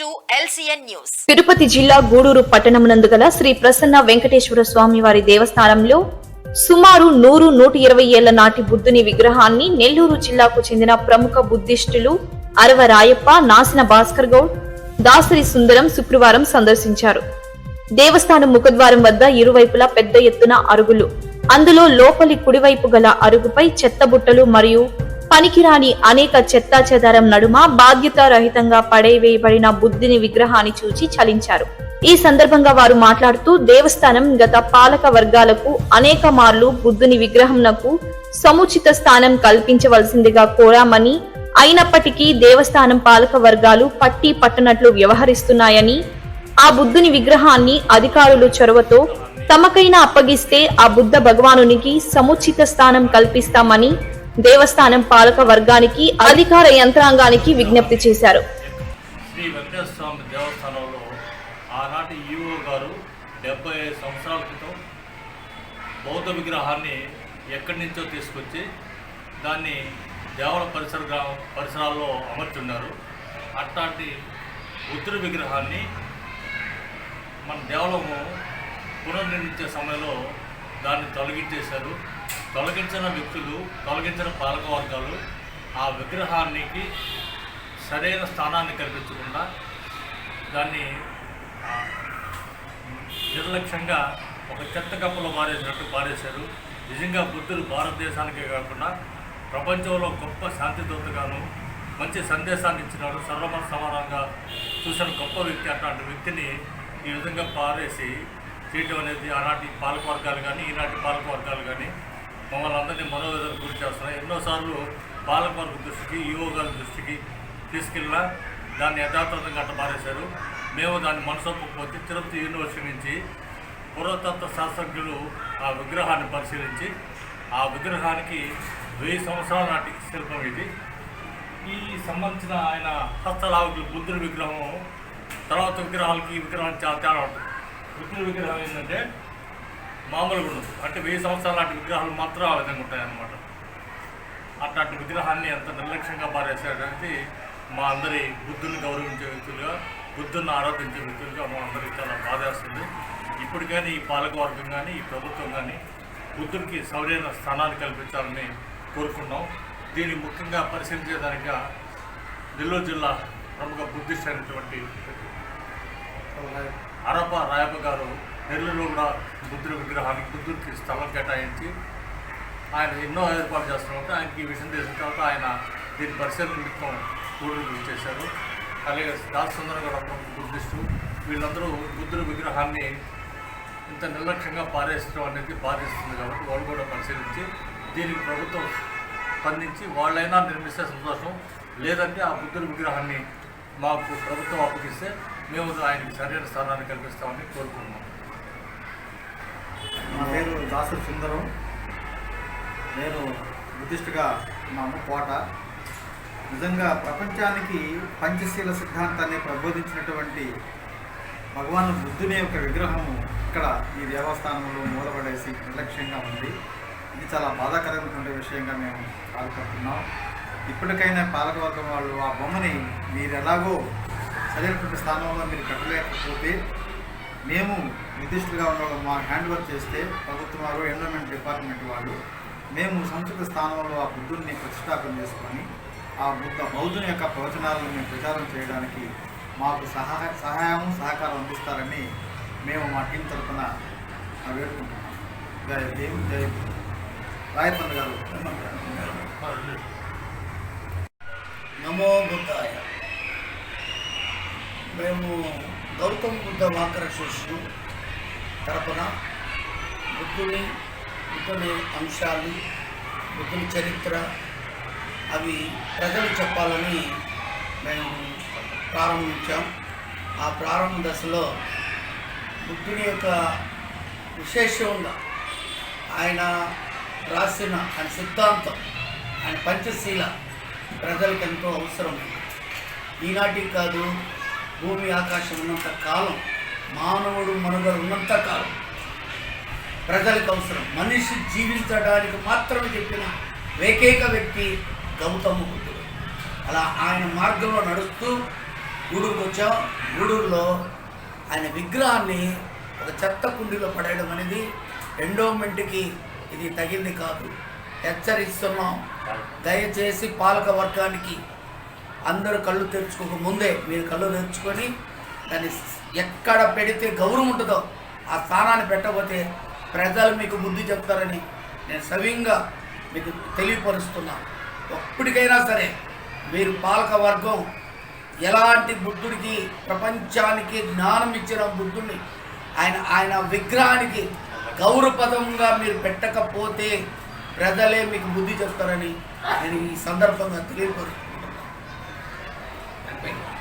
To news. Tirupati జిల్లా గూడూరు పట్టణమునందు గల శ్రీ ప్రసన్న వెంకటేశ్వర స్వామి వారి దేవస్థానంలో సుమారు నూరు నూట ఇరవై ఏళ్ళ నాటి బుద్ధుని విగ్రహాన్ని నెల్లూరు జిల్లాకు చెందిన ప్రముఖ బుద్ధిస్టులు అరవ రాయప్ప నాసిన భాస్కర్ గౌడ్ దాసరి సుందరం శుక్రవారం సందర్శించారు. దేవస్థానం ముఖద్వారం వద్ద ఇరువైపులా పెద్ద ఎత్తున అరుగులు. అందులో లోపలి కుడివైపు గల అరుగుపై చెత్తబుట్టలు మరియు పనికిరాని అనేక చెత్తా చెదారం నడుమ బాధ్యతారహితంగా పడేవేయబడిన బుద్ధిని విగ్రహాన్ని చూచి చలించారు. ఈ సందర్భంగా వారు మాట్లాడుతూ దేవస్థానం గత పాలక వర్గాలకు అనేక మార్లు బుద్ధుని విగ్రహంనకు సముచిత స్థానం కల్పించవలసిందిగా కోరామని అయినప్పటికీ దేవస్థానం పాలక వర్గాలు పట్టి పట్టనట్లు వ్యవహరిస్తున్నాయని ఆ బుద్ధుని విగ్రహాన్ని అధికారులు చొరవతో తమకైనా అప్పగిస్తే ఆ బుద్ధ భగవానునికి సముచిత స్థానం కల్పిస్తామని దేవస్థానం పాలక వర్గానికి అధికార యంత్రాంగానికి విజ్ఞప్తి చేశారు. శ్రీ వెంకటేశ్వర స్వామి దేవస్థానంలో ఆనాటి ఈఓ గారు డెబ్బై ఐదు సంవత్సరాల క్రితం బౌద్ధ విగ్రహాన్ని ఎక్కడి నుంచో తీసుకొచ్చి దాన్ని దేవల పరిసర గ్రామ పరిసరాల్లో అమర్చున్నారు అట్లాంటి బుద్ధుడి విగ్రహాన్ని మన దేవలము పునర్నిర్మించే సమయంలో దాన్ని తొలగించేశారు. తొలగించిన వ్యక్తులు తొలగించిన పాలకవర్గాలు ఆ విగ్రహానికి సరైన స్థానాన్ని కల్పించకుండా దాన్ని నిర్లక్ష్యంగా ఒక చెత్త కప్పలో పారేసినట్టు పారేశారు. నిజంగా బుద్ధుడు భారతదేశానికే కాకుండా ప్రపంచంలో గొప్ప శాంతిదూతగాను మంచి సందేశాన్ని ఇచ్చినాడు. సర్వమ సమానంగా చూసిన గొప్ప వ్యక్తి అట్లాంటి వ్యక్తిని ఈ విధంగా పారేసి చేయటం అనేది ఆనాటి పాలక వర్గాలు కానీ ఈనాటి పాలకవర్గాలు కానీ మమ్మల్ని అందరినీ మనోవేదన గురి చేస్తున్నాయి. ఎన్నోసార్లు పాలకవర్గ దృష్టికి ఈవో గారి దృష్టికి తీసుకెళ్ళినా దాన్ని యథాతథంగా అట్ట మారేశారు. మేము దాన్ని మనసొప్పకపోతే తిరుపతి యూనివర్సిటీ నుంచి పురాతత్వ శాస్త్రజ్ఞులు ఆ విగ్రహాన్ని పరిశీలించి ఆ విగ్రహానికి వెయ్యి సంవత్సరాల నాటి శిల్పం ఇది. ఈ సంబంధించిన ఆయన హస్తలావకులు బుద్ధుడి విగ్రహం తర్వాత విగ్రహాలకి ఈ విగ్రహానికి చాలా తేడా ఉంటుంది. బుద్ధుడి విగ్రహం ఏంటంటే మామూలుగా ఉండదు. అంటే వెయ్యి సంవత్సరాల నాటి విగ్రహాలు మాత్రం ఆ విధంగా ఉంటాయి అన్నమాట అట్లాంటి విగ్రహాన్ని ఎంత నిర్లక్ష్యంగా పారేశాడంటే మా అందరి బుద్ధుని గౌరవించే వ్యక్తులుగా బుద్ధుని ఆరాధించే వ్యక్తులుగా మా అందరికి చాలా బాధేస్తుంది ఇప్పుడు కానీ ఈ పాలకవర్గం కానీ ఈ ప్రభుత్వం కానీ బుద్ధుడికి సౌరైన స్థానాన్ని కల్పించాలని కోరుకున్నాం. దీన్ని ముఖ్యంగా పరిశీలించేదానిగా నెల్లూరు జిల్లా ప్రముఖ బుద్ధిస్ట్ అయినటువంటి అరప రాయప్ప గారు నెల్లూరులో కూడా బుద్ధుడి విగ్రహానికి బుద్ధుడికి స్థలం కేటాయించి ఆయన ఎన్నో ఏర్పాటు చేస్తున్నప్పుడు ఆయనకి ఈ విషయం తెలిసిన తర్వాత ఆయన దీని పరిశీలన నిమిత్తం గూడూరు చేశారు. అలాగే దాస్ కూడా ప్రముఖ బుద్ధిస్టు వీళ్ళందరూ బుద్ధుడి విగ్రహాన్ని ఇంత నిర్లక్ష్యంగా పారేసడం అనేది బాధిస్తుంది కాబట్టి వాళ్ళు కూడా పరిశీలించి దీనికి ప్రభుత్వం స్పందించి వాళ్ళైనా నిర్మిస్తే సంతోషం. లేదంటే ఆ బుద్ధుడి విగ్రహాన్ని మాకు ప్రభుత్వం అప్పగిస్తే మేము ఆయనకి సరైన స్థానాన్ని కల్పిస్తామని కోరుకుంటున్నాం. నా పేరు దాసు సుందరం. నేను బుద్ధిస్టుగా ఉన్నాము కోట. నిజంగా ప్రపంచానికి పంచశీల సిద్ధాంతాన్ని ప్రబోధించినటువంటి భగవాన్ బుద్ధుని యొక్క విగ్రహము ఇక్కడ ఈ దేవస్థానంలో మూలపడేసి నిర్లక్ష్యంగా ఉంది. ఇది చాలా బాధాకరమైనటువంటి విషయంగా మేము బాధపడుతున్నాం ఇప్పటికైనా పాలకవర్గం వాళ్ళు ఆ బొమ్మని మీరు ఎలాగో సరైనటువంటి స్థానంలో మీరు కట్టలేకపోతే మేము నిర్దిష్టగా ఉన్న మా హ్యాండ్ వర్క్ చేస్తే ప్రభుత్వం వారు ఎన్విరాన్మెంట్ డిపార్ట్మెంట్ వాళ్ళు మేము సంస్కృత స్థానంలో ఆ బుద్ధుడిని ప్రతిష్టాపన చేసుకొని ఆ బుద్ధ బౌద్ధుని యొక్క ప్రవచనాలను మేము ప్రచారం చేయడానికి మాకు సహాయ సహాయం సహకారం అందిస్తారని మేము మా టీం తరఫున వేడుకుంటున్నాం. జయ భీమ్ జయ రాయపల్లి గారు నమో బుద్ధాయ. మేము గౌతమ్ బుద్ధ వాకర శిష్యులు తరపున బుద్ధుని బుద్ధుని అంశాలు బుద్ధుని చరిత్ర అవి ప్రజలు చెప్పాలని మేము ప్రారంభించాం. ఆ ప్రారంభ దశలో బుద్ధుని యొక్క విశేషంగా ఆయన రాసిన ఆయన సిద్ధాంతం ఆయన పంచశీల ప్రజలకు ఎంతో అవసరం ఈనాటికి కాదు భూమి ఆకాశం ఉన్నంత కాలం మానవుడు మనుగడ ఉన్నంత కాలం. ప్రజలకు అవసరం. మనిషి జీవించడానికి మాత్రమే చెప్పిన ఏకైక వ్యక్తి గౌతమ బుద్ధుడు. అలా ఆయన మార్గంలో నడుస్తూ గూడూరుకి వచ్చాం గూడూరులో ఆయన విగ్రహాన్ని ఒక చెత్త కుండీలో పడేయడం అనేది ఎండోమెంట్కి ఇది తగింది కాదు. హెచ్చరిస్తున్నాం. దయచేసి పాలక వర్గానికి అందరూ కళ్ళు తెరుచుకోక ముందే మీరు కళ్ళు తెరుచుకొని దాన్ని ఎక్కడ పెడితే గౌరవం ఉంటుందో ఆ స్థానాన్ని పెట్టకపోతే ప్రజలు మీకు బుద్ధి చెప్తారని నేను సవ్యంగా మీకు తెలియపరుస్తున్నా. ఎప్పటికైనా సరే మీరు పాలక వర్గం ఎలాంటి బుద్ధుడికి ప్రపంచానికి జ్ఞానం ఇచ్చిన బుద్ధుడిని ఆయన ఆయన విగ్రహానికి గౌరవపదంగా మీరు పెట్టకపోతే ప్రజలే మీకు బుద్ధి చెప్తారని నేను ఈ సందర్భంగా తెలియపరుస్తున్నాను நண்பர்கள்